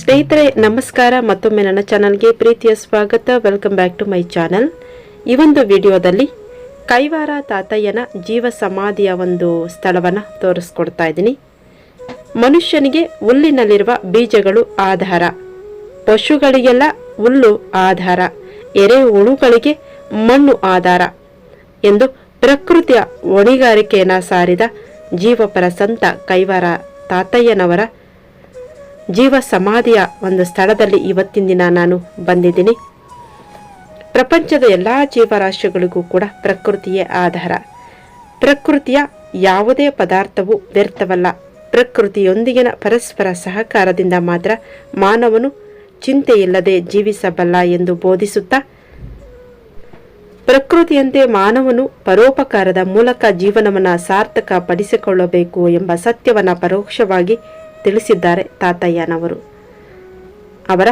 ಸ್ನೇಹಿತರೆ, ನಮಸ್ಕಾರ. ಮತ್ತೊಮ್ಮೆ ನನ್ನ ಚಾನಲ್ಗೆ ಪ್ರೀತಿಯ ಸ್ವಾಗತ. Welcome back to my channel ಈ ಒಂದು ವಿಡಿಯೋದಲ್ಲಿ ಕೈವಾರ ತಾತಯ್ಯನ ಜೀವ ಸಮಾಧಿಯ ಒಂದು ಸ್ಥಳವನ್ನು ತೋರಿಸ್ಕೊಡ್ತಾ ಇದ್ದೀನಿ. ಮನುಷ್ಯನಿಗೆ ಹುಲ್ಲಿನಲ್ಲಿರುವ ಬೀಜಗಳು ಆಧಾರ. ಪಶುಗಳಿಗೆಲ್ಲ ಹುಲ್ಲು ಆಧಾರ. ಎರೆಹುಳುಗಳಿಗೆ ಮಣ್ಣು ಆಧಾರ ಎಂದು ಪ್ರಕೃತಿಯ ಹೊಣೆಗಾರಿಕೆಯನ್ನು ಸಾರಿದ ಜೀವಪರ ಸಂತ ಕೈವಾರ ತಾತಯ್ಯನವರ ಜೀವ ಸಮಾಧಿಯ ಒಂದು ಸ್ಥಳದಲ್ಲಿ ಇವತ್ತಿನ ದಿನ ನಾನು ಬಂದಿದ್ದೀನಿ. ಪ್ರಪಂಚದ ಎಲ್ಲ ಜೀವರಾಶಿಗಳಿಗೂ ಕೂಡ ಪ್ರಕೃತಿಯೇ ಆಧಾರ. ಪ್ರಕೃತಿಯ ಯಾವುದೇ ಪದಾರ್ಥವು ವ್ಯರ್ಥವಲ್ಲ. ಪ್ರಕೃತಿಯೊಂದಿಗಿನ ಪರಸ್ಪರ ಸಹಕಾರದಿಂದ ಮಾತ್ರ ಮಾನವನು ಚಿಂತೆಯಿಲ್ಲದೆ ಜೀವಿಸಬಲ್ಲ ಎಂದು ಬೋಧಿಸುತ್ತಾ, ಪ್ರಕೃತಿಯಂತೆ ಮಾನವನು ಪರೋಪಕಾರದ ಮೂಲಕ ಜೀವನವನ್ನು ಸಾರ್ಥಕ ಪಡಿಸಿಕೊಳ್ಳಬೇಕು ಎಂಬ ಸತ್ಯವನ್ನು ಪರೋಕ್ಷವಾಗಿ ತಿಳಿಸಿದ್ದಾರೆ ತಾತಯ್ಯನವರು. ಅವರ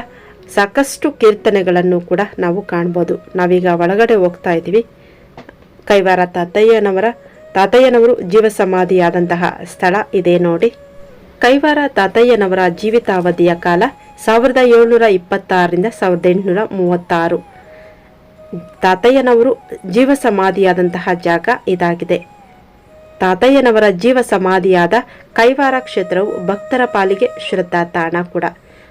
ಸಾಕಷ್ಟು ಕೀರ್ತನೆಗಳನ್ನು ಕೂಡ ನಾವು ಕಾಣ್ಬೋದು. ನಾವೀಗ ಒಳಗಡೆ ಹೋಗ್ತಾ ಇದ್ದೀವಿ. ಕೈವಾರ ತಾತಯ್ಯನವರ, ತಾತಯ್ಯನವರು ಜೀವ ಸಮಾಧಿಯಾದಂತಹ ಸ್ಥಳ ಇದೆ ನೋಡಿ. ಕೈವಾರ ತಾತಯ್ಯನವರ ಜೀವಿತಾವಧಿಯ ಕಾಲ ಸಾವಿರದ ಏಳ್ನೂರ ಇಪ್ಪತ್ತಾರರಿಂದ ಸಾವಿರದ ಎಂಟುನೂರ ಮೂವತ್ತಾರು. ತಾತಯ್ಯನವರು ಜೀವ ಸಮಾಧಿಯಾದಂತಹ ಜಾಗ ಇದಾಗಿದೆ. ತಾತಯ್ಯನವರ ಜೀವ ಸಮಾಧಿಯಾದ ಕೈವಾರ ಕ್ಷೇತ್ರವು ಭಕ್ತರ ಪಾಲಿಗೆ ಶ್ರದ್ಧಾ ತಾಣ ಕೂಡ.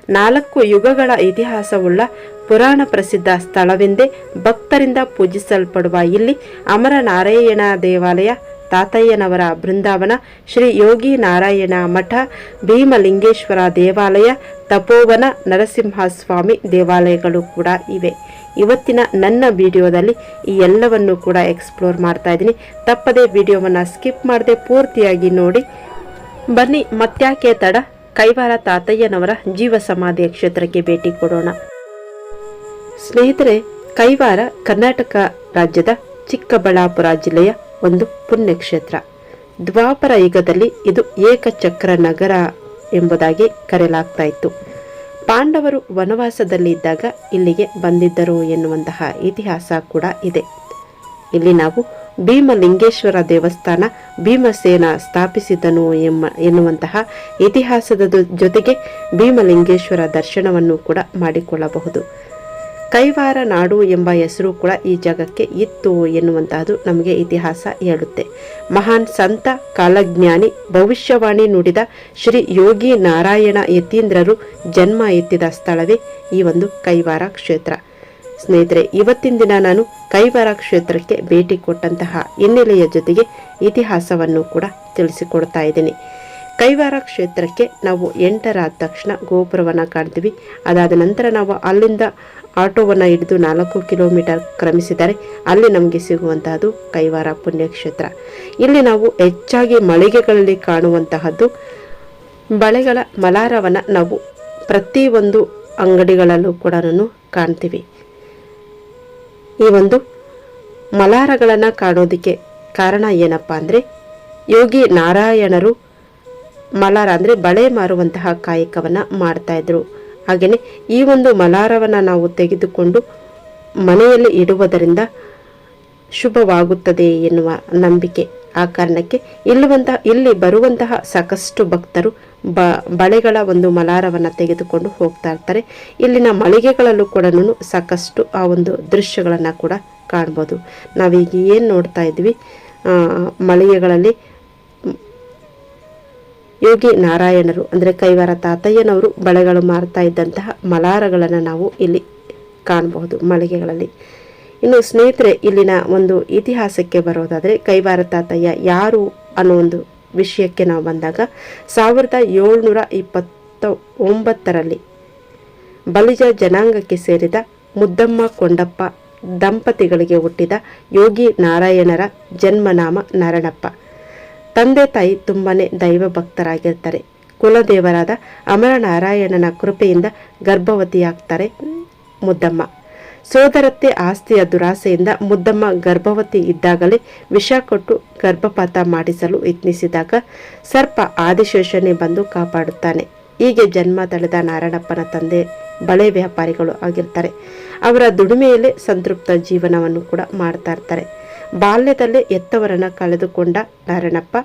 ನಾಲ್ಕು ಯುಗಗಳ ಇತಿಹಾಸವುಳ್ಳ ಪುರಾಣ ಪ್ರಸಿದ್ಧ ಸ್ಥಳವೆಂದೇ ಭಕ್ತರಿಂದ ಪೂಜಿಸಲ್ಪಡುವ ಇಲ್ಲಿ ಅಮರನಾರಾಯಣ ದೇವಾಲಯ, ತಾತಯ್ಯನವರ ಬೃಂದಾವನ, ಶ್ರೀ ಯೋಗಿ ನಾರಾಯಣ ಮಠ, ಭೀಮಲಿಂಗೇಶ್ವರ ದೇವಾಲಯ, ತಪೋವನ ನರಸಿಂಹಸ್ವಾಮಿ ದೇವಾಲಯಗಳು ಕೂಡ ಇವೆ. ಇವತ್ತಿನ ನನ್ನ ವಿಡಿಯೋದಲ್ಲಿ ಈ ಎಲ್ಲವನ್ನು ಕೂಡ ಎಕ್ಸ್ಪ್ಲೋರ್ ಮಾಡ್ತಾ ಇದ್ದೀನಿ. ತಪ್ಪದೇ ವಿಡಿಯೋವನ್ನು ಸ್ಕಿಪ್ ಮಾಡದೆ ಪೂರ್ತಿಯಾಗಿ ನೋಡಿ. ಬನ್ನಿ ಮತ್ಯಾಕೆ ತಡ? ಕೈವಾರ ತಾತಯ್ಯನವರ ಜೀವ ಸಮಾಧಿಯ ಕ್ಷೇತ್ರಕ್ಕೆ ಭೇಟಿ ಕೊಡೋಣ. ಸ್ನೇಹಿತರೆ ಕೈವಾರ ಕರ್ನಾಟಕ ರಾಜ್ಯದ ಚಿಕ್ಕಬಳ್ಳಾಪುರ ಜಿಲ್ಲೆಯ ಒಂದು ಪುಣ್ಯಕ್ಷೇತ್ರ. ದ್ವಾಪರ ಯುಗದಲ್ಲಿ ಇದು ಏಕಚಕ್ರ ನಗರ ಎಂಬುದಾಗಿ ಕರೆಯಲಾಗ್ತಾ ಇತ್ತು. ಪಾಂಡವರು ವನವಾಸದಲ್ಲಿದ್ದಾಗ ಇಲ್ಲಿಗೆ ಬಂದಿದ್ದರು ಎನ್ನುವಂತಹ ಇತಿಹಾಸ ಕೂಡ ಇದೆ. ಇಲ್ಲಿ ನಾವು ಭೀಮಲಿಂಗೇಶ್ವರ ದೇವಸ್ಥಾನ, ಭೀಮಸೇನ ಸ್ಥಾಪಿಸಿದನು ಎಂಬ ಎನ್ನುವಂತಹ ಇತಿಹಾಸದ ಜೊತೆಗೆ ಭೀಮಲಿಂಗೇಶ್ವರ ದರ್ಶನವನ್ನು ಕೂಡ ಮಾಡಿಕೊಳ್ಳಬಹುದು. ಕೈವಾರ ನಾಡು ಎಂಬ ಹೆಸರು ಕೂಡ ಈ ಜಾಗಕ್ಕೆ ಇತ್ತು ಎನ್ನುವಂತಹದ್ದು ನಮಗೆ ಇತಿಹಾಸ ಹೇಳುತ್ತೆ. ಮಹಾನ್ ಸಂತ, ಕಾಲಜ್ಞಾನಿ, ಭವಿಷ್ಯವಾಣಿ ನುಡಿದ ಶ್ರೀ ಯೋಗಿ ನಾರಾಯಣ ಯತೀಂದ್ರರು ಜನ್ಮ ಎತ್ತಿದ ಸ್ಥಳವೇ ಈ ಒಂದು ಕೈವಾರ ಕ್ಷೇತ್ರ. ಸ್ನೇಹಿತರೆ, ಇವತ್ತಿನ ದಿನ ನಾನು ಕೈವಾರ ಕ್ಷೇತ್ರಕ್ಕೆ ಭೇಟಿ ಕೊಟ್ಟಂತಹ ಹಿನ್ನೆಲೆಯ ಜೊತೆಗೆ ಇತಿಹಾಸವನ್ನು ಕೂಡ ತಿಳಿಸಿಕೊಡ್ತಾ ಇದ್ದೀನಿ. ಕೈವಾರ ಕ್ಷೇತ್ರಕ್ಕೆ ನಾವು ಎಂಟರಾದ ತಕ್ಷಣ ಗೋಪುರವನ್ನು ಕಾಣ್ತೀವಿ. ಅದಾದ ನಂತರ ನಾವು ಅಲ್ಲಿಂದ ಆಟೋವನ್ನು ಹಿಡಿದು ನಾಲ್ಕು ಕಿಲೋಮೀಟರ್ ಕ್ರಮಿಸಿದರೆ ಅಲ್ಲಿ ನಮಗೆ ಸಿಗುವಂತಹದ್ದು ಕೈವಾರ ಪುಣ್ಯಕ್ಷೇತ್ರ. ಇಲ್ಲಿ ನಾವು ಹೆಚ್ಚಾಗಿ ಮಳಿಗೆಗಳಲ್ಲಿ ಕಾಣುವಂತಹದ್ದು ಬಳೆಗಳ ಮಲಾರವನ್ನು ನಾವು ಪ್ರತಿಯೊಂದು ಅಂಗಡಿಗಳಲ್ಲೂ ಕೂಡ ಕಾಣ್ತೀವಿ. ಈ ಒಂದು ಮಲಾರಗಳನ್ನು ಕಾಣೋದಕ್ಕೆ ಕಾರಣ ಏನಪ್ಪ ಅಂದರೆ ಯೋಗಿ ನಾರಾಯಣರು ಮಲಾರ ಅಂದರೆ ಬಳೆ ಮಾರುವಂತಹ ಕಾಯಕವನ್ನು ಮಾಡ್ತಾಯಿದ್ರು ಹಾಗೆಯೇ ಈ ಒಂದು ಮಲಾರವನ್ನು ನಾವು ತೆಗೆದುಕೊಂಡು ಮನೆಯಲ್ಲಿ ಇಡುವುದರಿಂದ ಶುಭವಾಗುತ್ತದೆ ಎನ್ನುವ ನಂಬಿಕೆ. ಆ ಕಾರಣಕ್ಕೆ ಇಲ್ಲುವಂತಹ ಇಲ್ಲಿ ಬರುವಂತಹ ಸಾಕಷ್ಟು ಭಕ್ತರು ಬ, ಬಳೆಗಳ ಒಂದು ಮಲಾರವನ್ನು ತೆಗೆದುಕೊಂಡು ಹೋಗ್ತಾ ಇರ್ತಾರೆ. ಇಲ್ಲಿನ ಮಳಿಗೆಗಳಲ್ಲೂ ಕೂಡ ಸಾಕಷ್ಟು ಆ ಒಂದು ದೃಶ್ಯಗಳನ್ನು ಕೂಡ ಕಾಣ್ಬೋದು. ನಾವೀಗ ಏನು ನೋಡ್ತಾ ಇದ್ವಿ? ಮಳಿಗೆಗಳಲ್ಲಿ ಯೋಗಿ ನಾರಾಯಣರು, ಅಂದರೆ ಕೈವಾರ ತಾತಯ್ಯನವರು ಬಳೆಗಳು ಮಾರ್ತಾ ಇದ್ದಂತಹ ಮಲಾರಗಳನ್ನು ನಾವು ಇಲ್ಲಿ ಕಾಣಬಹುದು ಮಳಿಗೆಗಳಲ್ಲಿ. ಇನ್ನು ಸ್ನೇಹಿತರೆ, ಇಲ್ಲಿನ ಒಂದು ಇತಿಹಾಸಕ್ಕೆ ಬರೋದಾದರೆ ಕೈವಾರ ತಾತಯ್ಯ ಯಾರು ಅನ್ನೋ ಒಂದು ವಿಷಯಕ್ಕೆ ನಾವು ಬಂದಾಗ ಸಾವಿರದ ಏಳ್ನೂರ ಇಪ್ಪತ್ತ ಒಂಬತ್ತರಲ್ಲಿ ಬಲಿಜ ಜನಾಂಗಕ್ಕೆ ಸೇರಿದ ಮುದ್ದಮ್ಮ ಕೊಂಡಪ್ಪ ದಂಪತಿಗಳಿಗೆ ಹುಟ್ಟಿದ ಯೋಗಿ ನಾರಾಯಣರ ಜನ್ಮನಾಮ ನಾರಣಪ್ಪ ತಂದೆ ತಾಯಿ ತುಂಬಾನೇ ದೈವ ಭಕ್ತರಾಗಿರ್ತಾರೆ ಕುಲದೇವರಾದ ಅಮರನಾರಾಯಣನ ಕೃಪೆಯಿಂದ ಗರ್ಭವತಿಯಾಗ್ತಾರೆ ಮುದ್ದಮ್ಮ. ಸೋದರತ್ತೆ ಆಸ್ತಿಯ ದುರಾಸೆಯಿಂದ ಮುದ್ದಮ್ಮ ಗರ್ಭವತಿ ಇದ್ದಾಗಲೇ ವಿಷ ಕೊಟ್ಟು ಗರ್ಭಪಾತ ಮಾಡಿಸಲು ಯತ್ನಿಸಿದಾಗ ಸರ್ಪ ಆದಿಶೇಷನೇ ಬಂದು ಕಾಪಾಡುತ್ತಾನೆ. ಹೀಗೆ ಜನ್ಮ ತಳೆದ ನಾರಾಯಣಪ್ಪನ ತಂದೆ ಬಳೆ ವ್ಯಾಪಾರಿಗಳು ಆಗಿರ್ತಾರೆ. ಅವರ ದುಡಿಮೆಯಲ್ಲೇ ಸಂತೃಪ್ತ ಜೀವನವನ್ನು ಕೂಡ ಮಾಡ್ತಾ ಇರ್ತಾರೆ. ಬಾಲ್ಯದಲ್ಲೇ ಎತ್ತವರನ್ನು ಕಳೆದುಕೊಂಡ ನಾರಾಯಣಪ್ಪ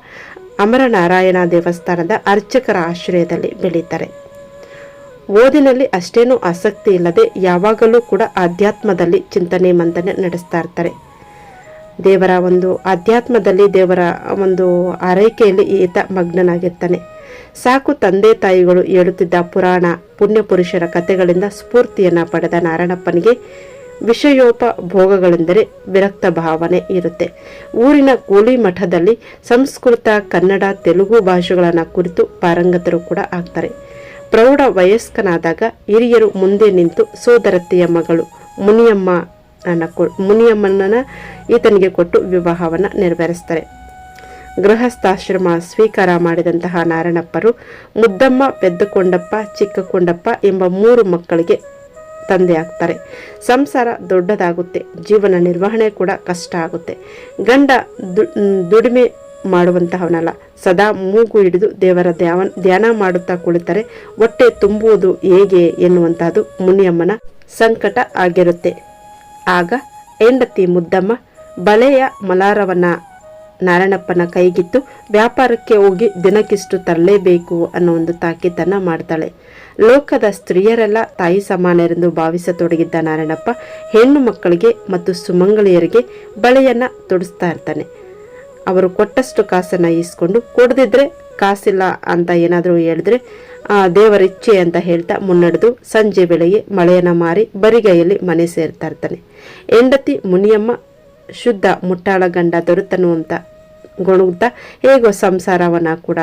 ಅಮರನಾರಾಯಣ ದೇವಸ್ಥಾನದ ಅರ್ಚಕರ ಆಶ್ರಯದಲ್ಲಿ ಬೆಳೀತಾರೆ. ಓದಿನಲ್ಲಿ ಅಷ್ಟೇನೂ ಆಸಕ್ತಿ ಇಲ್ಲದೆ ಯಾವಾಗಲೂ ಕೂಡ ಆಧ್ಯಾತ್ಮದಲ್ಲಿ ಚಿಂತನೆ ಮಂದನೆ ನಡೆಸ್ತಾ ಇರ್ತಾರೆ. ದೇವರ ಒಂದು ಆಧ್ಯಾತ್ಮದಲ್ಲಿ ದೇವರ ಒಂದು ಆರೈಕೆಯಲ್ಲಿ ಈತ ಮಗ್ನನಾಗಿರ್ತಾನೆ. ಸಾಕು ತಂದೆ ತಾಯಿಗಳು ಹೇಳುತ್ತಿದ್ದ ಪುರಾಣ ಪುಣ್ಯಪುರುಷರ ಕಥೆಗಳಿಂದ ಸ್ಫೂರ್ತಿಯನ್ನು ಪಡೆದ ನಾರಾಯಣಪ್ಪನಿಗೆ ವಿಷಯೋಪಭೋಗಗಳೆಂದರೆ ವಿರಕ್ತ ಭಾವನೆ ಇರುತ್ತೆ. ಊರಿನ ಕೂಲಿ ಮಠದಲ್ಲಿ ಸಂಸ್ಕೃತ, ಕನ್ನಡ, ತೆಲುಗು ಭಾಷೆಗಳನ್ನು ಕುರಿತು ಪಾರಂಗತರು ಕೂಡ ಆಗ್ತಾರೆ. ಪ್ರೌಢ ವಯಸ್ಕನಾದಾಗ ಹಿರಿಯರು ಮುಂದೆ ನಿಂತು ಸೋದರತ್ತೆಯ ಮಗಳು ಮುನಿಯಮ್ಮ ಕೊ, ಮುನಿಯಮ್ಮನನ್ನ ಈತನಿಗೆ ಕೊಟ್ಟು ವಿವಾಹವನ್ನು ನೆರವೇರಿಸ್ತಾರೆ. ಗೃಹಸ್ಥಾಶ್ರಮ ಸ್ವೀಕಾರ ಮಾಡಿದಂತಹ ನಾರಾಯಣಪ್ಪರು ಮುದ್ದಮ್ಮ, ಪೆದ್ದಕೊಂಡಪ್ಪ, ಚಿಕ್ಕಕೊಂಡಪ್ಪ ಎಂಬ ಮೂರು ಮಕ್ಕಳಿಗೆ ತಂದೆ ಆಗ್ತಾರೆ. ಸಂಸಾರ ದೊಡ್ಡದಾಗುತ್ತೆ, ಜೀವನ ನಿರ್ವಹಣೆ ಕೂಡ ಕಷ್ಟ ಆಗುತ್ತೆ. ಗಂಡ ದುಡಿಮೆ ಮಾಡುವಂತಹವನಲ್ಲ, ಸದಾ ಮೂಗು ಹಿಡಿದು ದೇವರ ಧ್ಯಾನ ಮಾಡುತ್ತಾ ಕುಳಿತರೆ ಹೊಟ್ಟೆ ತುಂಬುವುದು ಹೇಗೆ ಎನ್ನುವಂತಹದ್ದು ಮುನಿಯಮ್ಮನ ಸಂಕಟ ಆಗಿರುತ್ತೆ. ಆಗ ಹೆಂಡತಿ ಮುದ್ದಮ್ಮ ಬಲೆಯ ಮಲಾರವನ್ನ ನಾರಾಯಣಪ್ಪನ ಕೈಗಿತ್ತು. ವ್ಯಾಪಾರಕ್ಕೆ ಹೋಗಿ ದಿನಕ್ಕಿಷ್ಟು ತರಲೇಬೇಕು ಅನ್ನೋ ಒಂದು ತಾಕೀತನ್ನು ಮಾಡ್ತಾಳೆ. ಲೋಕದ ಸ್ತ್ರೀಯರೆಲ್ಲ ತಾಯಿ ಸಮಾನರೆಂದು ಭಾವಿಸತೊಡಗಿದ್ದ ನಾರಾಯಣಪ್ಪ ಹೆಣ್ಣು ಮಕ್ಕಳಿಗೆ ಮತ್ತು ಸುಮಂಗಳಿಯರಿಗೆ ಬಳೆಯನ್ನ ತೊಡಿಸ್ತಾ ಇರ್ತಾನೆ. ಅವರು ಕೊಟ್ಟಷ್ಟು ಕಾಸನ್ನು ಈಸ್ಕೊಂಡು, ಕೊಡದಿದ್ರೆ ಕಾಸಿಲ್ಲ ಅಂತ ಏನಾದರೂ ಹೇಳಿದ್ರೆ ದೇವರ ಇಚ್ಛೆ ಅಂತ ಹೇಳ್ತಾ ಮುನ್ನಡೆದು ಸಂಜೆ ಬೆಳೆಗೆ ಮಳೆಯನ್ನು ಮಾರಿ ಬರಿಗೈಯಲ್ಲಿ ಮನೆ ಸೇರ್ತಾ ಇರ್ತಾನೆ. ಹೆಂಡತಿ ಮುನಿಯಮ್ಮ ಶುದ್ಧ ಮುಟ್ಟಾಳ ಗಂಡ ದೊರೆತನು ಅಂತ ಗೊಣಗುತ್ತಾ ಹೇಗೋ ಸಂಸಾರವನ್ನು ಕೂಡ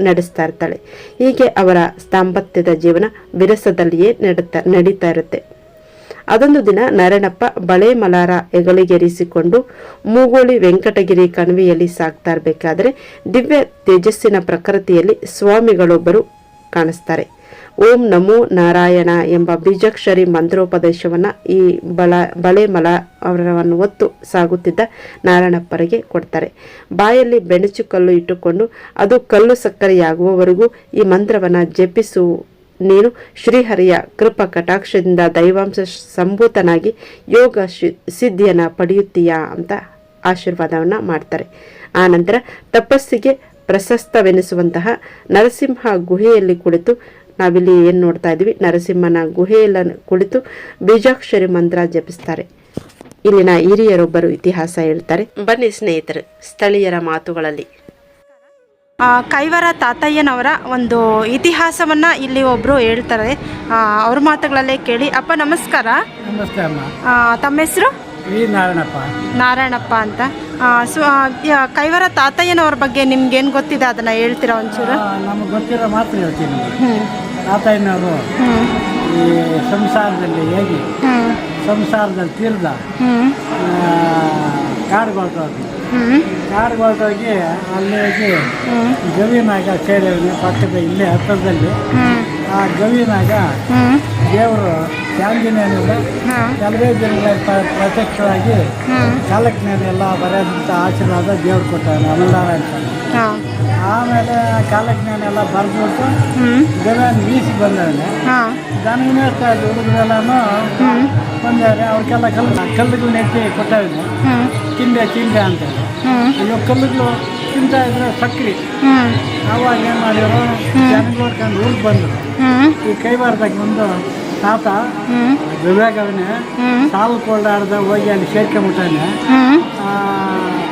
ನಡೆಸ್ತಾ ಇರ್ತಾಳೆ. ಹೀಗೆ ಅವರ ದಾಂಪತ್ಯದ ಜೀವನ ವಿರಸದಲ್ಲಿಯೇ ನಡೀತಾ ನಡೀತಾ ಇರುತ್ತೆ. ಅದೊಂದು ದಿನ ನಾರಾಯಣಪ್ಪ ಬಳೆ ಮಲಾರ ಹೆಗಲಿಗೆರಿಸಿಕೊಂಡು ಮೂಗೋಳಿ ವೆಂಕಟಗಿರಿ ಕಣಿವೆಯಲ್ಲಿ ಸಾಗ್ತಾ ಇರಬೇಕಾದ್ರೆ ದಿವ್ಯ ತೇಜಸ್ಸಿನ ಪ್ರಕೃತಿಯಲ್ಲಿ ಸ್ವಾಮಿಗಳೊಬ್ಬರು ಕಾಣಿಸ್ತಾರೆ. ಓಂ ನಮೋ ನಾರಾಯಣ ಎಂಬ ಬೀಜಕ್ಷರಿ ಮಂತ್ರೋಪದೇಶವನ್ನು ಈ ಬಳ, ಬಳೆ ಮಲ ಅವರವನ್ನು ಹೊತ್ತು ಸಾಗುತ್ತಿದ್ದ ನಾರಾಯಣಪ್ಪರಿಗೆ ಕೊಡ್ತಾರೆ. ಬಾಯಲ್ಲಿ ಬೆಣಚು ಕಲ್ಲು ಇಟ್ಟುಕೊಂಡು ಅದು ಕಲ್ಲು ಸಕ್ಕರೆಯಾಗುವವರೆಗೂ ಈ ಮಂತ್ರವನ್ನು ಜಪಿಸು ನೀನು ಶ್ರೀಹರಿಯ ಕೃಪಾ ಕಟಾಕ್ಷದಿಂದ ದೈವಾಂಶ ಸಂಭೂತನಾಗಿ ಯೋಗ ಸಿದ್ಧಿಯನ್ನ ಪಡೆಯುತ್ತೀಯಾ ಅಂತ ಆಶೀರ್ವಾದವನ್ನು ಮಾಡ್ತಾರೆ. ಆನಂತರ ತಪಸ್ಸಿಗೆ ಪ್ರಶಸ್ತವೆನಿಸುವಂತಹ ನರಸಿಂಹ ಗುಹೆಯಲ್ಲಿ ಕುಳಿತು ನಾವಿಲ್ಲಿ ಏನು ನೋಡ್ತಾ ಇದ್ವಿ? ನರಸಿಂಹನ ಗುಹೆಯಲ್ಲ ಕುಳಿತು ಬೀಜಾಕ್ಷರಿ ಮಂತ್ರ ಜಪಿಸ್ತಾರೆ. ಇಲ್ಲಿನ ಹಿರಿಯರೊಬ್ಬರು ಇತಿಹಾಸ ಹೇಳ್ತಾರೆ. ಬನ್ನಿ ಸ್ನೇಹಿತರು ಸ್ಥಳೀಯರ ಮಾತುಗಳಲ್ಲಿ. ಕೈವರ ಕೈವಾರ ತಾತಯ್ಯನವರ ಒಂದು ಇತಿಹಾಸವನ್ನು ಇಲ್ಲಿ ಒಬ್ಬರು ಹೇಳ್ತಾರೆ. ಆ, ಅವ್ರ ಮಾತುಗಳಲ್ಲೇ ಕೇಳಿ. ಅಪ್ಪ ನಮಸ್ಕಾರ. ತಮ್ಮ ಹೆಸರು? ನಾರಾಯಣಪ್ಪ. ನಾರಾಯಣಪ್ಪ ಅಂತ. ಸೊ ಕೈವರ ತಾತಯ್ಯನವ್ರ ಬಗ್ಗೆ ನಿಮ್ಗೇನು ಗೊತ್ತಿದೆ? ಅದನ್ನು ಹೇಳ್ತೀರಾ ಒಂಚೂರು? ನಮಗೆ ಗೊತ್ತಿರೋ ಮಾತು ಹೇಳ್ತೀನಿ. ಹ್ಞೂ ತಾತಯ್ಯನವರು ಈ ಸಂಸಾರದಲ್ಲಿ ಹೇಗೆ? ಸಂಸಾರದಲ್ಲಿ ತೀರ್ದ ಹ್ಞೂ ಕಾಡುಗೊಳ್ತೋಗಿ ಅಲ್ಲಿ ಹೋಗಿ ಗವಿನಾಗ ಸೇರಿದ್ವಿ ಪಕ್ಕದ ಇಲ್ಲೇ ಹತ್ತಿರದಲ್ಲಿ ಆ ಗವಿನಾಗ ದೇವರು ಚಾಂದಿನೇನಿಲ್ಲ ಕೆಲವೇ ಜನಗಳ ಪ- ಪ್ರತ್ಯಕ್ಷವಾಗಿ ಕಾಲಕ್ಕೆ ಎಲ್ಲ ಬರೆದಂಥ ಆಶೀರ್ವಾದ ದೇವ್ರು ಕೊಟ್ಟಾರೆ ಅಮಲನಾರಾಯಣ ಸ್ವಾಮಿ. ಹಾಂ. ಆಮೇಲೆ ಕಾಲಜ್ಞಾನ ಎಲ್ಲ ಬರೆದ್ಬಿಟ್ಟು ಹ್ಞೂ ಮೀಸಿ ಬಂದವನೆ ಇದ್ದು ಹುಡುಗರೆಲ್ಲನೂ ಬಂದವ್ರೆ ಅವ್ರಿಗೆಲ್ಲ ಕಲ್ಲು ಕಲ್ಲುಗಳು ನೆಟ್ಟಿ ಕೊಟ್ಟವನು ತಿಂದೆ ತಿಂದೆ ಅಂತ. ಅಯ್ಯೋ ಇವಾಗ ಕಲ್ಲುಗಳು ತಿಂತ ಇದ್ರೆ ಸಕ್ರಿ. ಅವಾಗ ಆವಾಗ ಏನು ಮಾಡಿದ್ರು ಜನಗಳು ಕಂಡು ಊರಿಗೆ ಬಂದರು. ಈ ಈ ಕೈವಾರದಾಗ ಬಂದು ತಾತ ಹ್ಞೂ ಸಾಲು ಕೊಳ್ಳಾಡ್ದ ಹೋಗಿ ಅಲ್ಲಿ ಸೇರ್ಕೊಂಬಿಟ್ಟಾನೆ ತಾತನ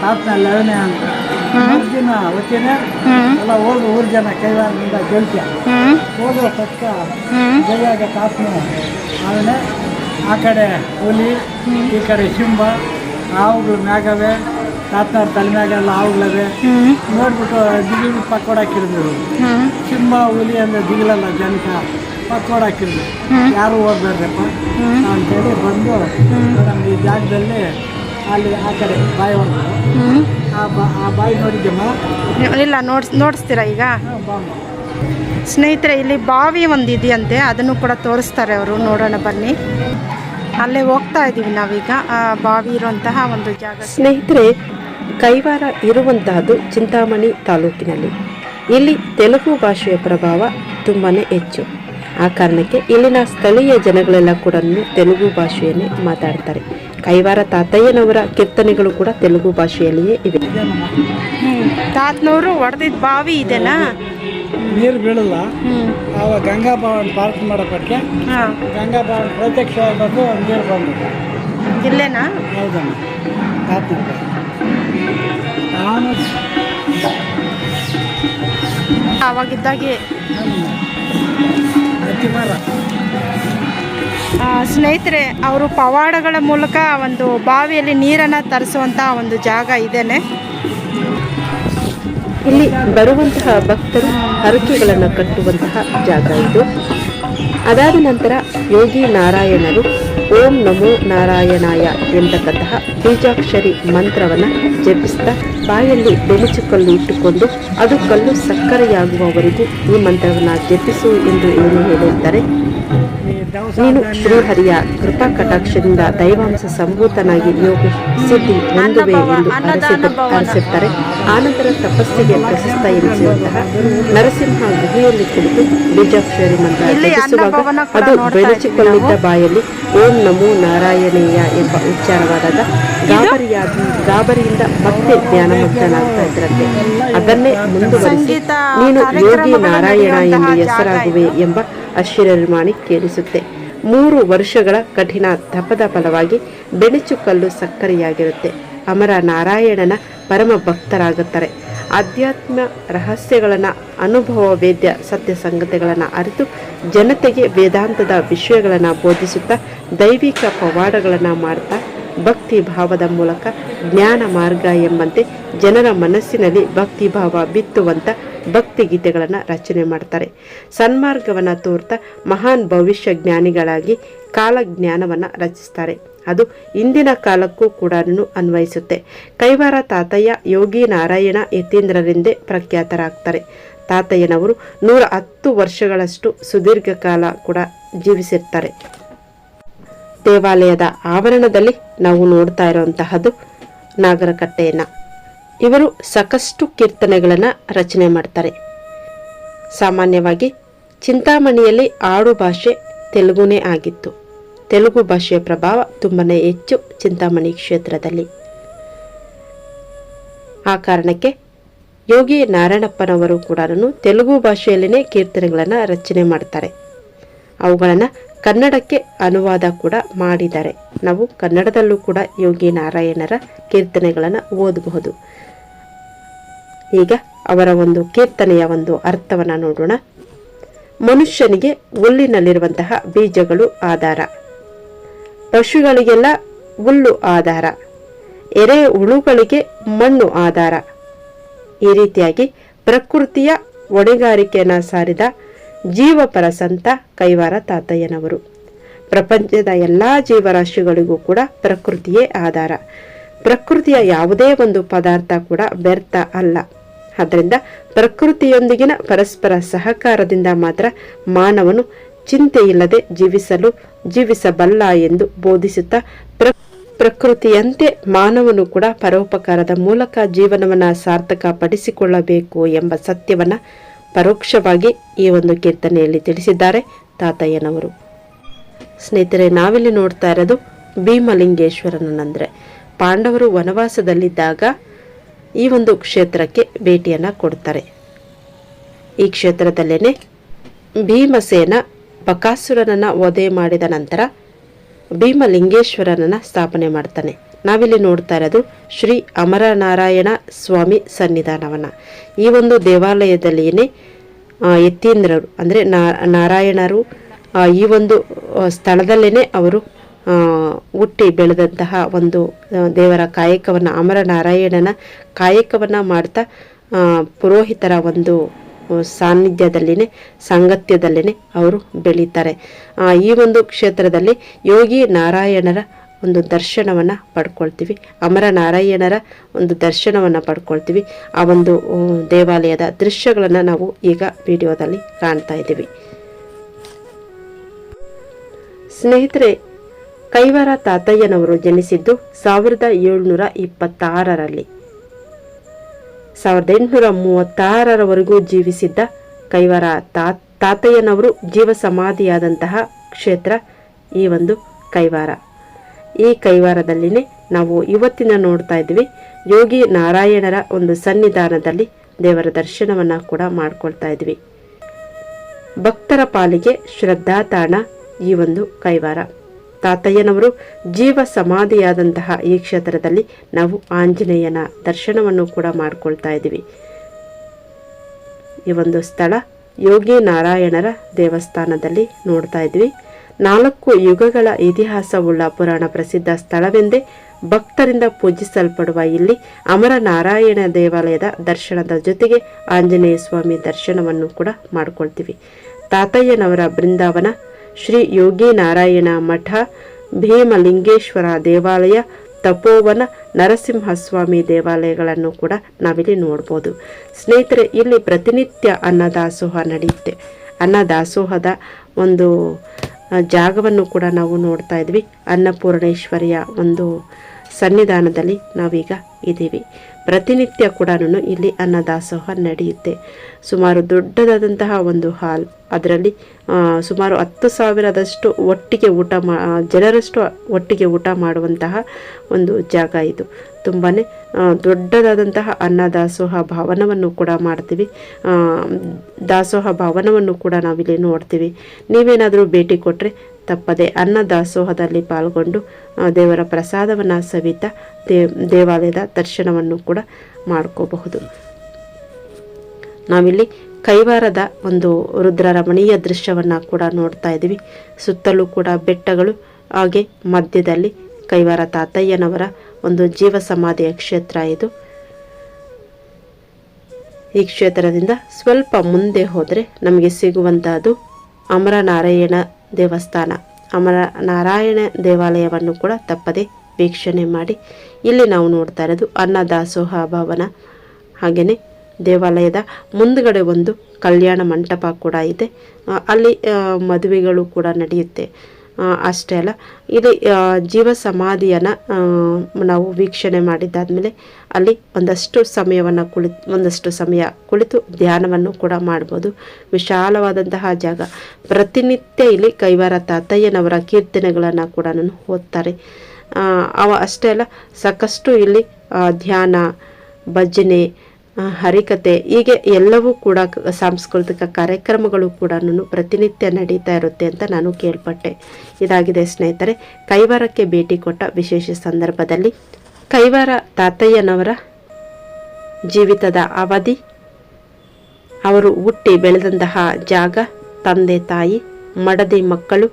ತಾತನಲ್ಲಿ ಅವನೇ ಅಂತ. ದಿನ ಹೊತ್ತಿನ ಹ್ಞೂ ಎಲ್ಲ ಹೋಗಿ ಊರು ಜನ ಕೈವಾರದಿಂದ ಗೆಲ್ತ್ಯ. ಹೋಗೋ ಪಕ್ಕ ಜಯಾಗ ತಾತನು ಆಮೇಲೆ ಆ ಕಡೆ ಹುಲಿ ಈ ಕಡೆ ಸಿಂಹ ಹಾವುಗಳು ಮ್ಯಾಗವೆ ತಾತನ ತಲೆ ಮ್ಯಾಗೆಲ್ಲ ಹಾವುಗಳವೆ. ನೋಡ್ಬಿಟ್ಟು ದಿಗಿಲ್ ಪಕ್ಕೋಡ್ ಹಾಕಿದ್ರು ಹ್ಞೂ ಸಿಂಹ ಹುಲಿ ಅಂದರೆ ದಿಗಿಲಲ್ಲ ಜನಕ ಪಕ್ಕೋಡ್ ಹಾಕಿದ್ರು ಯಾರು ಹೋಗ್ಬೇಡ್ರಪ್ಪ ಅಂತೇಳಿ ಬಂದು ಮೇಡಮ್ ಈ ಜಾಗದಲ್ಲಿ ಅಲ್ಲಿ ಆ ಕಡೆ ಬಾಯಿ ಹೊಡೆದು ಹ್ಞೂ ಆ ಬಾ ಆ ಬಾಯಿ ನೋಡಿದ್ಯಮ್ಮ ಇಲ್ಲ ನೋಡ್ಸ್ ನೋಡಿಸ್ತೀರಾ ಈಗ? ಸ್ನೇಹಿತರೆ ಇಲ್ಲಿ ಬಾವಿ ಒಂದು ಇದೆಯಂತೆ ಅದನ್ನು ಕೂಡ ತೋರಿಸ್ತಾರೆ ಅವರು. ನೋಡೋಣ ಬನ್ನಿ. ಅಲ್ಲೇ ಹೋಗ್ತಾ ಇದ್ದೀವಿ ನಾವೀಗ. ಆ ಬಾವಿ ಇರುವಂತಹ ಒಂದು ಜಾಗ. ಸ್ನೇಹಿತರೆ ಕೈವಾರ ಇರುವಂತಹದ್ದು ಚಿಂತಾಮಣಿ ತಾಲೂಕಿನಲ್ಲಿ. ಇಲ್ಲಿ ತೆಲುಗು ಭಾಷೆಯ ಪ್ರಭಾವ ತುಂಬಾ ಹೆಚ್ಚು. ಆ ಕಾರಣಕ್ಕೆ ಇಲ್ಲಿನ ಸ್ಥಳೀಯ ಜನಗಳೆಲ್ಲ ಕೂಡ ತೆಲುಗು ಭಾಷೆಯನ್ನೇ ಮಾತಾಡ್ತಾರೆ. ಕೈವಾರ ತಾತಯ್ಯನವರ ಕೀರ್ತನೆಗಳು ಕೂಡ ತೆಲುಗು ಭಾಷೆಯಲ್ಲಿಯೇ ಇವೆ. ತಾತನವರು ಹೊಡೆದಿದ್ದ ಬಾವಿ ಇದೆನಾ? ನೀರು ಬೀಳಲ್ಲ. ಹ್ಞೂ ಆವಾಗ ಗಂಗಾ ಭವನ್ ಪಾರ್ಕ್ ಮಾಡೋಕ್ಕೆ ಹಾಂ. ಗಂಗಾ ಭವನ್ ಪ್ರತ್ಯಕ್ಷ ಬಂದು ನೀರು ಬಂದು ಇಲ್ಲೇನಾ? ಹೌದಮ್ಮ. ಪ್ರಾರ್ಥನೆ ನಾನು ಆವಾಗಿದ್ದಾಗೆ. ಸ್ನೇಹಿತರೆ ಅವರು ಪವಾಡಗಳ ಮೂಲಕ ಒಂದು ಬಾವಿಯಲ್ಲಿ ನೀರನ್ನು ತರಿಸುವಂಥ ಒಂದು ಜಾಗ ಇದೇನೆ. ಇಲ್ಲಿ ಬರುವಂತಹ ಭಕ್ತರು ಹರಕೆಗಳನ್ನು ಕಟ್ಟುವಂತಹ ಜಾಗ ಇದು. ಅದಾದ ನಂತರ ಯೋಗಿ ನಾರಾಯಣರು ಓಂ ನಮೋ ನಾರಾಯಣಾಯ ಎಂಬತಕ್ಕಂತಹ ಬೀಜಾಕ್ಷರಿ ಮಂತ್ರವನ್ನು ಜಪಿಸ್ತಾ ಬಾಯಲ್ಲಿ ಬೆಣಚು ಇಟ್ಟುಕೊಂಡು ಅದು ಕಲ್ಲು ಸಕ್ಕರೆಯಾಗುವವರೆಗೂ ಈ ಮಂತ್ರವನ್ನು ಜಪಿಸು ಎಂದು ಏನು ಹೇಳಿದ್ದಾರೆ? ನೀನು ಶ್ರೀಹರಿಯ ಕೃಪಾ ಕಟಾಕ್ಷದಿಂದ ದೈವಾಂಶ ಸಂಭೂತನಾಗಿ ಯೋಗ ಸಿದ್ಧಿ ಹೊಂದುವೆ ಎಂದು ಅರಸಿದ ಅರಸಿರ್ತಾರೆ ಆನಂತರ ತಪಸ್ಸಿಗೆ ಪ್ರಶಸ್ತ ಎನಿಸಿದಂತಹ ನರಸಿಂಹ ಗುಹೆಯಲ್ಲಿ ಕುಳಿತು ಬೀಜಾಕ್ಷರಿ ಮಂತ್ರ ಜಪಿಸುವಾಗ ಅದು ಬೆಳಚಿಕೊಂಡಿದ್ದ ಬಾಯಲ್ಲಿ ಓಂ ನಮೋ ನಾರಾಯಣೇಯ ಎಂಬ ಉಚ್ಚಾರವಾದಾಗ ಗಾಬರಿಯಾಗಿ ಗಾಬರಿಯಿಂದ ಮತ್ತೆ ಧ್ಯಾನಮಗ್ನಾಗ್ತಾ ಇದ್ರಂತೆ. ಅದನ್ನೇ ಮುಂದುವರಿಸಿ ನೀನು ಯೋಗಿ ನಾರಾಯಣ ಎಂದು ಹೆಸರಾಗುವೆ ಎಂಬ ಆಶ್ಚರ್ಯಮಾಣಿ ಕೇಳಿಸುತ್ತೆ. ಮೂರು ವರ್ಷಗಳ ಕಠಿಣ ತಪದ ಫಲವಾಗಿ ಬೆಣಚು ಕಲ್ಲು ಸಕ್ಕರೆಯಾಗಿರುತ್ತೆ. ಅಮರ ನಾರಾಯಣನ ಪರಮ ಭಕ್ತರಾಗುತ್ತಾರೆ. ಆಧ್ಯಾತ್ಮ ರಹಸ್ಯಗಳನ್ನು ಅನುಭವ ವೇದ್ಯ ಸತ್ಯ ಸಂಗತಿಗಳನ್ನು ಅರಿತು ಜನತೆಗೆ ವೇದಾಂತದ ವಿಷಯಗಳನ್ನು ಬೋಧಿಸುತ್ತಾ ದೈವಿಕ ಪವಾಡಗಳನ್ನು ಮಾಡ್ತಾ ಭಕ್ತಿ ಭಾವದ ಮೂಲಕ ಜ್ಞಾನ ಮಾರ್ಗ ಎಂಬಂತೆ ಜನರ ಮನಸ್ಸಿನಲ್ಲಿ ಭಕ್ತಿ ಭಾವ ಬಿತ್ತುವಂಥ ಭಕ್ತಿ ಗೀತೆಗಳನ್ನು ರಚನೆ ಮಾಡ್ತಾರೆ. ಸನ್ಮಾರ್ಗವನ್ನು ತೋರ್ತಾ ಮಹಾನ್ ಭವಿಷ್ಯ ಜ್ಞಾನಿಗಳಾಗಿ ಕಾಲಜ್ಞಾನವನ್ನು ರಚಿಸ್ತಾರೆ. ಅದು ಇಂದಿನ ಕಾಲಕ್ಕೂ ಕೂಡ ಅನ್ವಯಿಸುತ್ತೆ. ಕೈವಾರ ತಾತಯ್ಯ ಯೋಗಿ ನಾರಾಯಣ ಯತೀಂದ್ರರೆಂದೇ ಪ್ರಖ್ಯಾತರಾಗ್ತಾರೆ. ತಾತಯ್ಯನವರು ನೂರ ಹತ್ತು ವರ್ಷಗಳಷ್ಟು ಸುದೀರ್ಘ ಕಾಲ ಕೂಡ ಜೀವಿಸಿರ್ತಾರೆ. ದೇವಾಲಯದ ಆವರಣದಲ್ಲಿ ನಾವು ನೋಡ್ತಾ ಇರುವಂತಹದ್ದು ನಾಗರಕಟ್ಟೆಯನ್ನ. ಇವರು ಸಾಕಷ್ಟು ಕೀರ್ತನೆಗಳನ್ನು ರಚನೆ ಮಾಡ್ತಾರೆ. ಸಾಮಾನ್ಯವಾಗಿ ಚಿಂತಾಮಣಿಯಲ್ಲಿ ಆಡು ಭಾಷೆ ತೆಲುಗುನೇ ಆಗಿತ್ತು. ತೆಲುಗು ಭಾಷೆಯ ಪ್ರಭಾವ ತುಂಬನೇ ಹೆಚ್ಚು ಚಿಂತಾಮಣಿ ಕ್ಷೇತ್ರದಲ್ಲಿ. ಆ ಕಾರಣಕ್ಕೆ ಯೋಗಿ ನಾರಾಯಣಪ್ಪನವರು ಕೂಡ ತೆಲುಗು ಭಾಷೆಯಲ್ಲಿನೇ ಕೀರ್ತನೆಗಳನ್ನು ರಚನೆ ಮಾಡ್ತಾರೆ. ಅವುಗಳನ್ನು ಕನ್ನಡಕ್ಕೆ ಅನುವಾದ ಕೂಡ ಮಾಡಿದ್ದಾರೆ. ನಾವು ಕನ್ನಡದಲ್ಲೂ ಕೂಡ ಯೋಗಿ ನಾರಾಯಣರ ಕೀರ್ತನೆಗಳನ್ನು ಓದಬಹುದು. ಈಗ ಅವರ ಒಂದು ಕೀರ್ತನೆಯ ಒಂದು ಅರ್ಥವನ್ನು ನೋಡೋಣ. ಮನುಷ್ಯನಿಗೆ ಹುಲ್ಲಿನಲ್ಲಿರುವಂತಹ ಬೀಜಗಳು ಆಧಾರ. ಪಶುಗಳಿಗೆಲ್ಲ ಹುಲ್ಲು ಆಧಾರ. ಎರೆ ಹುಳುಗಳಿಗೆ ಮಣ್ಣು ಆಧಾರ. ಈ ರೀತಿಯಾಗಿ ಪ್ರಕೃತಿಯ ಹೊಣೆಗಾರಿಕೆಯನ್ನು ಸಾರಿದ ಜೀವಪರ ಸಂತ ಕೈವಾರ ತಾತಯ್ಯನವರು. ಪ್ರಪಂಚದ ಎಲ್ಲ ಜೀವರಾಶಿಗಳಿಗೂ ಕೂಡ ಪ್ರಕೃತಿಯೇ ಆಧಾರ. ಪ್ರಕೃತಿಯ ಯಾವುದೇ ಒಂದು ಪದಾರ್ಥ ಕೂಡ ವ್ಯರ್ಥ ಅಲ್ಲ. ಆದ್ದರಿಂದ ಪ್ರಕೃತಿಯೊಂದಿಗಿನ ಪರಸ್ಪರ ಸಹಕಾರದಿಂದ ಮಾತ್ರ ಮಾನವನು ಚಿಂತೆಯಿಲ್ಲದೆ ಜೀವಿಸಲು ಜೀವಿಸಬಲ್ಲ ಎಂದು ಬೋಧಿಸುತ್ತಾ ಪ್ರ, ಪ್ರಕೃತಿಯಂತೆ ಮಾನವನು ಕೂಡ ಪರೋಪಕಾರದ ಮೂಲಕ ಜೀವನವನ್ನು ಸಾರ್ಥಕ ಪಡಿಸಿಕೊಳ್ಳಬೇಕು ಎಂಬ ಸತ್ಯವನ್ನು ಪರೋಕ್ಷವಾಗಿ ಈ ಒಂದು ಕೀರ್ತನೆಯಲ್ಲಿ ತಿಳಿಸಿದ್ದಾರೆ ತಾತಯ್ಯನವರು. ಸ್ನೇಹಿತರೆ, ನಾವಿಲ್ಲಿ ನೋಡ್ತಾ ಇರೋದು ಭೀಮಲಿಂಗೇಶ್ವರನಂದರೆ ಪಾಂಡವರು ವನವಾಸದಲ್ಲಿದ್ದಾಗ ಈ ಒಂದು ಕ್ಷೇತ್ರಕ್ಕೆ ಭೇಟಿಯನ್ನು ಕೊಡ್ತಾರೆ. ಈ ಕ್ಷೇತ್ರದಲ್ಲೇ ಭೀಮಸೇನ ಬಕಾಸುರನನ್ನು ವಧೆ ಮಾಡಿದ ನಂತರ ಭೀಮಲಿಂಗೇಶ್ವರನನ್ನು ಸ್ಥಾಪನೆ ಮಾಡ್ತಾನೆ. ನಾವಿಲ್ಲಿ ನೋಡ್ತಾ ಇರೋದು ಶ್ರೀ ಅಮರನಾರಾಯಣ ಸ್ವಾಮಿ ಸನ್ನಿಧಾನವನ್ನು. ಈ ಒಂದು ದೇವಾಲಯದಲ್ಲಿಯೇ ಯತೀಂದ್ರರು, ಅಂದರೆ ನಾರಾಯಣರು ಈ ಒಂದು ಸ್ಥಳದಲ್ಲೇ ಅವರು ಹುಟ್ಟಿ ಬೆಳೆದಂತಹ ಒಂದು ದೇವರ ಕಾಯಕವನ್ನು, ಅಮರನಾರಾಯಣನ ಕಾಯಕವನ್ನು ಮಾಡ್ತಾ ಪುರೋಹಿತರ ಒಂದು ಸಾನ್ನಿಧ್ಯದಲ್ಲಿನೇ, ಸಾಂಗತ್ಯದಲ್ಲಿನೇ ಅವರು ಬೆಳೀತಾರೆ. ಈ ಒಂದು ಕ್ಷೇತ್ರದಲ್ಲಿ ಯೋಗಿ ನಾರಾಯಣರ ಒಂದು ದರ್ಶನವನ್ನು ಪಡ್ಕೊಳ್ತೀವಿ. ಅಮರ ನಾರಾಯಣರ ಒಂದು ದರ್ಶನವನ್ನು ಪಡ್ಕೊಳ್ತೀವಿ. ಆ ಒಂದು ದೇವಾಲಯದ ದೃಶ್ಯಗಳನ್ನು ನಾವು ಈಗ ವಿಡಿಯೋದಲ್ಲಿ ಕಾಣ್ತಾ ಇದ್ದೀವಿ. ಸ್ನೇಹಿತರೆ, ಕೈವಾರ ತಾತಯ್ಯನವರು ಜನಿಸಿದ್ದು ಸಾವಿರದ ಏಳ್ನೂರ ಇಪ್ಪತ್ತಾರರಲ್ಲಿ. ಸಾವಿರದ ಎಂಟುನೂರ ಮೂವತ್ತಾರರವರೆಗೂ ಜೀವಿಸಿದ್ದ ಕೈವಾರ ತಾತಯ್ಯನವರು ಜೀವ ಸಮಾಧಿಯಾದಂತಹ ಕ್ಷೇತ್ರ ಈ ಒಂದು ಕೈವಾರ. ಈ ಕೈವಾರದಲ್ಲಿನೇ ನಾವು ಇವತ್ತಿನ ನೋಡ್ತಾ ಇದ್ವಿ ಯೋಗಿ ನಾರಾಯಣರ ಒಂದು ಸನ್ನಿಧಾನದಲ್ಲಿ ದೇವರ ದರ್ಶನವನ್ನು ಕೂಡ ಮಾಡ್ಕೊಳ್ತಾ ಇದ್ವಿ ಭಕ್ತರ ಪಾಲಿಗೆ ಶ್ರದ್ಧಾ ತಾಣ ಈ ಒಂದು ಕೈವಾರ. ತಾತಯ್ಯನವರು ಜೀವ ಸಮಾಧಿಯಾದಂತಹ ಈ ಕ್ಷೇತ್ರದಲ್ಲಿ ನಾವು ಆಂಜನೇಯನ ದರ್ಶನವನ್ನು ಕೂಡ ಮಾಡ್ಕೊಳ್ತಾ ಇದ್ದೀವಿ. ಈ ಒಂದು ಸ್ಥಳ ಯೋಗಿ ನಾರಾಯಣರ ದೇವಸ್ಥಾನದಲ್ಲಿ ನೋಡ್ತಾ ಇದ್ವಿ ನಾಲ್ಕು ಯುಗಗಳ ಇತಿಹಾಸವುಳ್ಳ ಪುರಾಣ ಪ್ರಸಿದ್ಧ ಸ್ಥಳವೆಂದೇ ಭಕ್ತರಿಂದ ಪೂಜಿಸಲ್ಪಡುವ ಇಲ್ಲಿ ಅಮರ ನಾರಾಯಣ ದೇವಾಲಯದ ದರ್ಶನದ ಜೊತೆಗೆ ಆಂಜನೇಯ ಸ್ವಾಮಿ ದರ್ಶನವನ್ನು ಕೂಡ ಮಾಡಿಕೊಳ್ತೀವಿ. ತಾತಯ್ಯನವರ ಬೃಂದಾವನ, ಶ್ರೀ ಯೋಗಿ ನಾರಾಯಣ ಮಠ, ಭೀಮಲಿಂಗೇಶ್ವರ ದೇವಾಲಯ, ತಪೋವನ, ನರಸಿಂಹಸ್ವಾಮಿ ದೇವಾಲಯಗಳನ್ನು ಕೂಡ ನಾವಿಲ್ಲಿ ನೋಡ್ಬೋದು. ಸ್ನೇಹಿತರೆ, ಇಲ್ಲಿ ಪ್ರತಿನಿತ್ಯ ಅನ್ನದಾಸೋಹ ನಡೆಯುತ್ತೆ. ಅನ್ನದಾಸೋಹದ ಒಂದು ಜಾಗವನ್ನು ಕೂಡ ನಾವು ನೋಡ್ತಾ ಇದ್ವಿ. ಅನ್ನಪೂರ್ಣೇಶ್ವರಿಯ ಒಂದು ಸನ್ನಿಧಾನದಲ್ಲಿ ನಾವೀಗ ಇದ್ದೀವಿ. ಪ್ರತಿನಿತ್ಯ ಕೂಡ ಇಲ್ಲಿ ಅನ್ನದಾಸೋಹ ನಡೆಯುತ್ತೆ. ಸುಮಾರು ದೊಡ್ಡದಾದಂತಹ ಒಂದು ಹಾಲ್. ಅದರಲ್ಲಿ ಸುಮಾರು ಹತ್ತು ಸಾವಿರದಷ್ಟು ಒಟ್ಟಿಗೆ ಊಟ ಮಾ ಜನರಷ್ಟು ಒಟ್ಟಿಗೆ ಊಟ ಮಾಡುವಂತಹ ಒಂದು ಜಾಗ ಇದು. ತುಂಬಾ ದೊಡ್ಡದಾದಂತಹ ಅನ್ನದಾಸೋಹ ಭಾವನವನ್ನು ಕೂಡ ಮಾಡ್ತೀವಿ. ದಾಸೋಹ ಭಾವನವನ್ನು ಕೂಡ ನಾವಿಲ್ಲಿ ನೋಡ್ತೀವಿ. ನೀವೇನಾದರೂ ಭೇಟಿ ಕೊಟ್ಟರೆ ತಪ್ಪದೆ ಅನ್ನ ದಾಸೋಹದಲ್ಲಿ ಪಾಲ್ಗೊಂಡು ದೇವರ ಪ್ರಸಾದವನ್ನು ಸವಿತಾ ದೇವಾಲಯದ ದರ್ಶನವನ್ನು ಕೂಡ ಮಾಡ್ಕೋಬಹುದು. ನಾವಿಲ್ಲಿ ಕೈವಾರದ ಒಂದು ರುದ್ರರಮಣೀಯ ದೃಶ್ಯವನ್ನು ಕೂಡ ನೋಡ್ತಾ ಇದ್ದೀವಿ. ಸುತ್ತಲೂ ಕೂಡ ಬೆಟ್ಟಗಳು, ಹಾಗೆ ಮಧ್ಯದಲ್ಲಿ ಕೈವಾರ ತಾತಯ್ಯನವರ ಒಂದು ಜೀವ ಸಮಾಧಿಯ ಕ್ಷೇತ್ರ ಇದು. ಈ ಕ್ಷೇತ್ರದಿಂದ ಸ್ವಲ್ಪ ಮುಂದೆ ಹೋದರೆ ನಮಗೆ ಸಿಗುವಂತಹದ್ದು ಅಮರನಾರಾಯಣ ದೇವಸ್ಥಾನ. ಅಮರ ನಾರಾಯಣ ದೇವಾಲಯವನ್ನು ಕೂಡ ತಪ್ಪದೆ ವೀಕ್ಷಣೆ ಮಾಡಿ ಇಲ್ಲಿ ನಾವು ನೋಡ್ತಾ ಇರೋದು ಅನ್ನದಾಸೋಹ ಭವನ. ಹಾಗೆಯೇ ದೇವಾಲಯದ ಮುಂದುಗಡೆ ಒಂದು ಕಲ್ಯಾಣ ಮಂಟಪ ಕೂಡ ಇದೆ. ಅಲ್ಲಿ ಮದುವೆಗಳು ಕೂಡ ನಡೆಯುತ್ತೆ. ಅಷ್ಟೇ ಅಲ್ಲ. ಇಲ್ಲಿ ಜೀವ ಸಮಾಧಿಯನ್ನು ನಾವು ವೀಕ್ಷಣೆ ಮಾಡಿದ್ದಾದಮೇಲೆ ಅಲ್ಲಿ ಒಂದಷ್ಟು ಸಮಯವನ್ನು ಕುಳಿತು ಒಂದಷ್ಟು ಸಮಯ ಕುಳಿತು ಧ್ಯಾನವನ್ನು ಕೂಡ ಮಾಡ್ಬೋದು. ವಿಶಾಲವಾದಂತಹ ಜಾಗ. ಪ್ರತಿನಿತ್ಯ ಇಲ್ಲಿ ಕೈವಾರ ತಾತಯ್ಯನವರ ಕೀರ್ತನೆಗಳನ್ನು ಕೂಡ ನಾನು ಓದ್ತಾರೆ. ಅವ ಅಷ್ಟೇ ಅಲ್ಲ, ಸಾಕಷ್ಟು ಇಲ್ಲಿ ಧ್ಯಾನ, ಭಜನೆ ಹರಿಕತೆ, ಹೀಗೆ ಎಲ್ಲವೂ ಕೂಡ ಸಾಂಸ್ಕೃತಿಕ ಕಾರ್ಯಕ್ರಮಗಳು ಕೂಡ ಪ್ರತಿನಿತ್ಯ ನಡೀತಾ ಇರುತ್ತೆ ಅಂತ ನಾನು ಕೇಳ್ಪಟ್ಟೆ. ಇದಾಗಿದೆ ಸ್ನೇಹಿತರೆ, ಕೈವಾರಕ್ಕೆ ಭೇಟಿ ಕೊಟ್ಟ ವಿಶೇಷ ಸಂದರ್ಭದಲ್ಲಿ ಕೈವಾರ ತಾತಯ್ಯನವರ ಜೀವಿತದ ಅವಧಿ, ಅವರು ಹುಟ್ಟಿ ಬೆಳೆದಂತಹ ಜಾಗ, ತಂದೆ, ತಾಯಿ, ಮಡದಿ ಮಕ್ಕಳು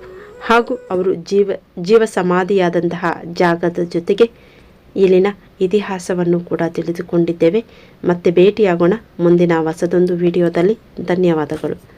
ಹಾಗೂ ಅವರು ಜೀವ ಜೀವ ಸಮಾಧಿಯಾದಂತಹ ಜಾಗದ ಜೊತೆಗೆ ಇಲ್ಲಿನ ಇತಿಹಾಸವನ್ನು ಕೂಡ ತಿಳಿದುಕೊಂಡಿದ್ದೇವೆ. ಮತ್ತೆ ಭೇಟಿಯಾಗೋಣ. ಮುಂದಿನ ಹೊಸದೊಂದು ವಿಡಿಯೋದಲ್ಲಿ. ಧನ್ಯವಾದಗಳು.